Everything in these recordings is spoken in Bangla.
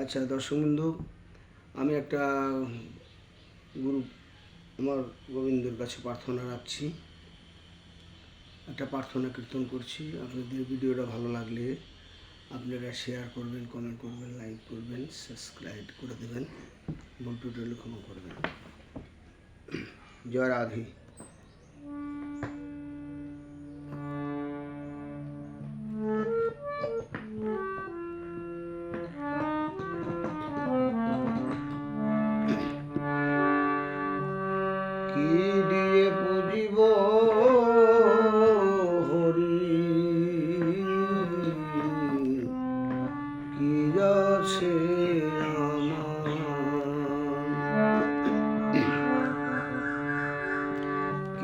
আচ্ছা দর্শক বন্ধু, আমি একটা গুরু, আমার গোবিন্দর কাছে প্রার্থনা রাখছি। একটা প্রার্থনা কীর্তন করছি। আপনাদের ভিডিওটা ভালো লাগলে আপনারা শেয়ার করবেন কমেন্ট করবেন লাইক করবেন সাবস্ক্রাইব করে দেবেন। ভুল টুটলে ক্ষমা করবেন। জয় রাধে।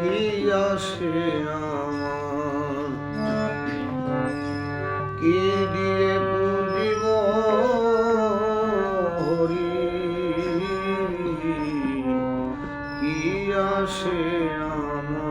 কি আছে আমার। কি দিয়ে পুজিব হরি কি আসে আমার?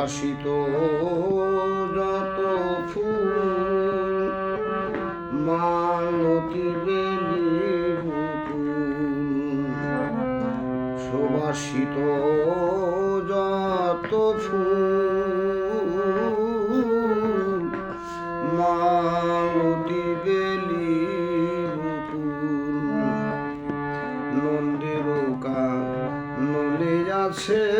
সুবাসিত যত ফুল মালতী বেলি সুবাসিত যত ফুল মালতী বেলি নন্দের নলে আছে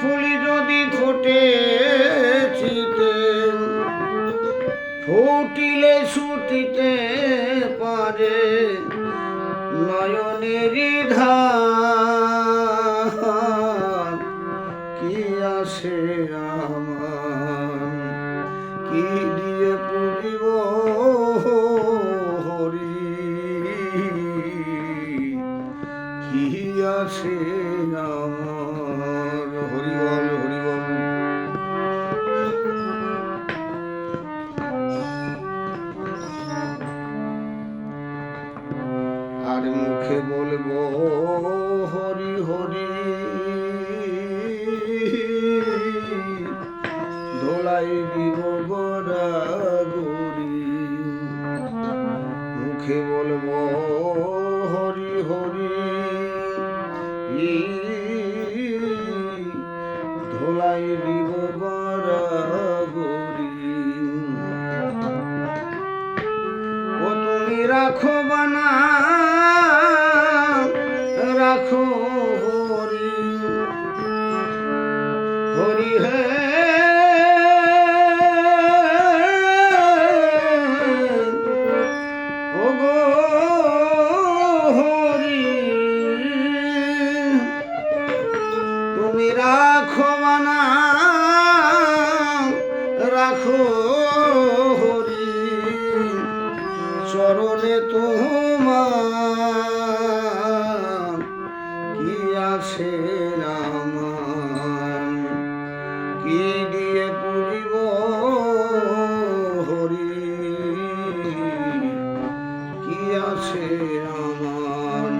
ফুল যদি ফোটে ফুটিলে ছুটিতে পারে নয়নেরই ধার। মুখে বলব, হরি হরি। দোলাই দিব গোরা মুখে বলব, হরি হরি। ধোলাই দিব গোরা ও তুমি রাখো বানা হরি। হরি হে আছে আমার।